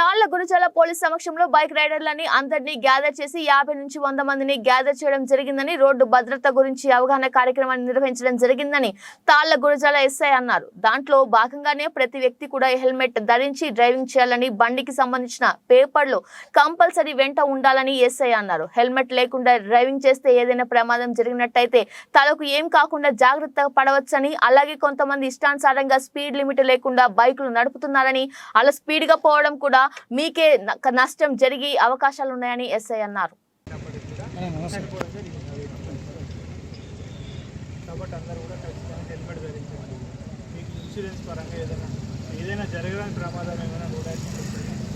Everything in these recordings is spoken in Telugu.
తాళ్ళ గురుజాల పోలీస్ సమక్షంలో బైక్ రైడర్లని అందరినీ గ్యాదర్ చేసి యాభై నుంచి వంద మందిని గ్యాదర్ చేయడం జరిగిందని రోడ్డు భద్రత గురించి అవగాహన కార్యక్రమాన్ని నిర్వహించడం జరిగిందని తాళ్ళ గురుజాల ఎస్ఐ అన్నారు. దాంట్లో భాగంగానే ప్రతి వ్యక్తి కూడా హెల్మెట్ ధరించి డ్రైవింగ్ చేయాలని బండికి సంబంధించిన పేపర్లు కంపల్సరీ వెంట ఉండాలని ఎస్ఐ అన్నారు. హెల్మెట్ లేకుండా డ్రైవింగ్ చేస్తే ఏదైనా ప్రమాదం జరిగినట్టయితే తలకు ఏం కాకుండా జాగ్రత్త పడవచ్చని అలాగే కొంతమంది ఇష్టానుసారంగా స్పీడ్ లిమిట్ లేకుండా బైకులు నడుపుతున్నారని అలా స్పీడ్గా పోవడం కూడా మీకే నష్టం జరిగే అవకాశాలు ఉన్నాయని ఎస్ఐ అన్నారు. కాబట్టి అందరూ కూడా ఖచ్చితంగా హెల్మెట్ ధరించండి. మీకు ఇన్సూరెన్స్ పరంగా ఏదైనా ఏదైనా జరగడానికి ప్రమాదం ఏమైనా కూడా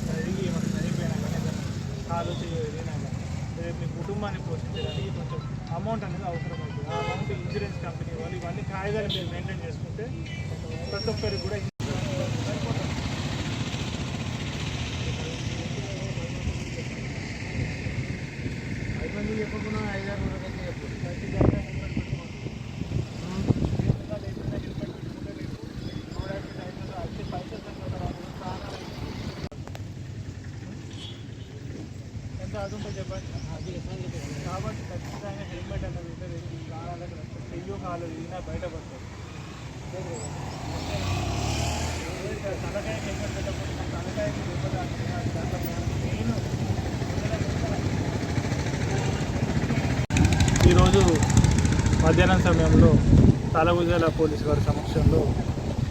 జరిగి ఏమైనా చనిపోయినా కానీ ఏదైనా కాలు కానీ రేపు మీ కుటుంబాన్ని పోషించడానికి కొంచెం అమౌంట్ అనేది అవసరం అవుతుంది ఆ అమౌంట్ ఇన్సూరెన్స్ కంపెనీ వాళ్ళు ఇవన్నీ కాగితాలు మీరు మెయింటైన్ చేసుకుంటే ప్రతి ఒక్కరికి కూడా మంది చెప్పకుండా ఐదారు వరకు చెప్పు కాబట్టి ఖచ్చితంగా హెల్మెట్ అనేది ఉంటుంది ఈ చెయ్యో కాలు ఇదినా బయటపడతాయి. తలకాయ హెల్మెట్ పెట్టకపోతే తలకాయకి ఈరోజు మధ్యాహ్నం సమయంలో తాలగుజాల పోలీస్ వారి సమక్షంలో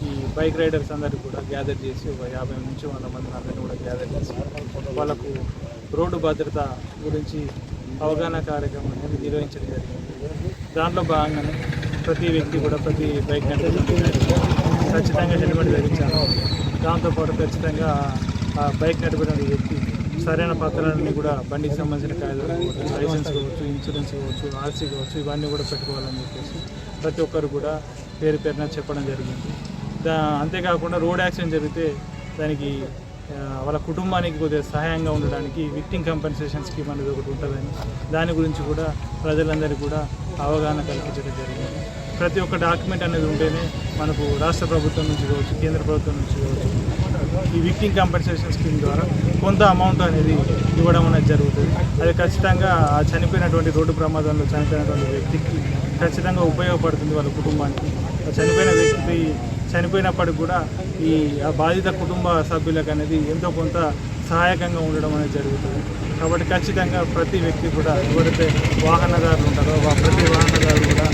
ఈ బైక్ రైడర్స్ అందరికీ కూడా గ్యాదర్ చేసి ఒక యాభై నుంచి వంద మంది అందరినీ కూడా గ్యాదర్ చేసి వాళ్ళకు రోడ్డు భద్రత గురించి అవగాహన కార్యక్రమం అనేది నిర్వహించడం జరిగింది. దాంట్లో భాగంగానే ప్రతి వ్యక్తి కూడా ప్రతి బైక్ ఖచ్చితంగా హెల్మెట్ ధరించాలి. దాంతోపాటు ఖచ్చితంగా ఆ బైక్ నడిపిన వ్యక్తి సరైన పత్రాలన్నీ కూడా బండికి సంబంధించిన కాయలు లైసెన్స్ కావచ్చు ఇన్సూరెన్స్ కావచ్చు ఆర్సీ కావచ్చు ఇవన్నీ కూడా పెట్టుకోవాలని చెప్పేసి ప్రతి ఒక్కరు కూడా పేరు పేరున చెప్పడం జరిగింది. దా అంతేకాకుండా రోడ్ యాక్సిడెంట్ జరిగితే దానికి వాళ్ళ కుటుంబానికి కొద్దిగా సహాయంగా ఉండడానికి విక్టింగ్ కంపెన్సేషన్ స్కీమ్ అనేది ఒకటి ఉంటుందని దాని గురించి కూడా ప్రజలందరికీ కూడా అవగాహన కల్పించడం జరిగింది. ప్రతి ఒక్క డాక్యుమెంట్ అనేది ఉంటేనే మనకు రాష్ట్ర ప్రభుత్వం నుంచి కావచ్చు కేంద్ర ప్రభుత్వం నుంచి కావచ్చు ఈ విక్టింగ్ కంపెన్సేషన్ స్కీమ్ ద్వారా కొంత అమౌంట్ అనేది ఇవ్వడం అనేది జరుగుతుంది. అది ఖచ్చితంగా ఆ చనిపోయినటువంటి రోడ్డు ప్రమాదంలో చనిపోయినటువంటి వ్యక్తికి ఖచ్చితంగా ఉపయోగపడుతుంది వాళ్ళ కుటుంబానికి. చనిపోయిన వ్యక్తి చనిపోయినప్పటికి కూడా ఈ ఆ బాధిత కుటుంబ సభ్యులకు అనేది ఎంతో కొంత సహాయకంగా ఉండడం అనేది జరుగుతుంది. కాబట్టి ఖచ్చితంగా ప్రతి వ్యక్తి కూడా ఎవరైతే వాహనదారులు ఉంటారో వా- ప్రతి వాహనదారులు కూడా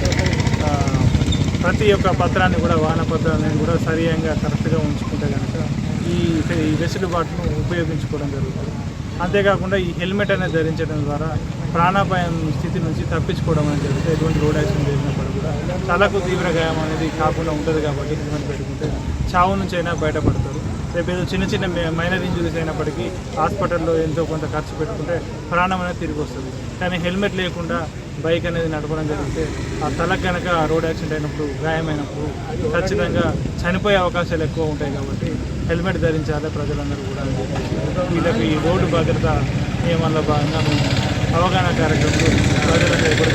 ప్రతి ఒక్క పత్రాన్ని కూడా వాహన పత్రాన్ని కూడా సరియంగా కరెక్ట్గా ఉంచుకుంటే కనుక ఈ ఈ వెసులుబాటును ఉపయోగించుకోవడం జరుగుతుంది. అంతేకాకుండా ఈ హెల్మెట్ అనేది ధరించడం ద్వారా ప్రాణాపాయం స్థితి నుంచి తప్పించుకోవడం అనేది జరుగుతుంది. ఎటువంటి రోడ్ యాక్సిడెంట్ జరిగినప్పుడు కూడా తలకు తీవ్ర గాయం అనేది కాకుండా ఉంటుంది కాబట్టి హెల్మెట్ పెట్టుకుంటే చావు నుంచి అయినా బయటపడతారు. రేపు ఏదో చిన్న చిన్న మైనర్ ఇంజురీస్ అయినప్పటికీ హాస్పిటల్లో ఎంతో కొంత ఖర్చు పెట్టుకుంటే ప్రాణం అనేది తిరిగి వస్తుంది. కానీ హెల్మెట్ లేకుండా బైక్ అనేది నడపడం జరిగితే ఆ తలకు కనుక రోడ్ యాక్సిడెంట్ అయినప్పుడు గాయమైనప్పుడు ఖచ్చితంగా చనిపోయే అవకాశాలు ఎక్కువ ఉంటాయి కాబట్టి హెల్మెట్ ధరించాలి ప్రజలందరూ కూడా. వీళ్ళకి ఈ రోడ్డు భద్రత నియమాల్లో భాగంగా అవగాహన కార్యక్రమం ప్రజలందరూ కూడా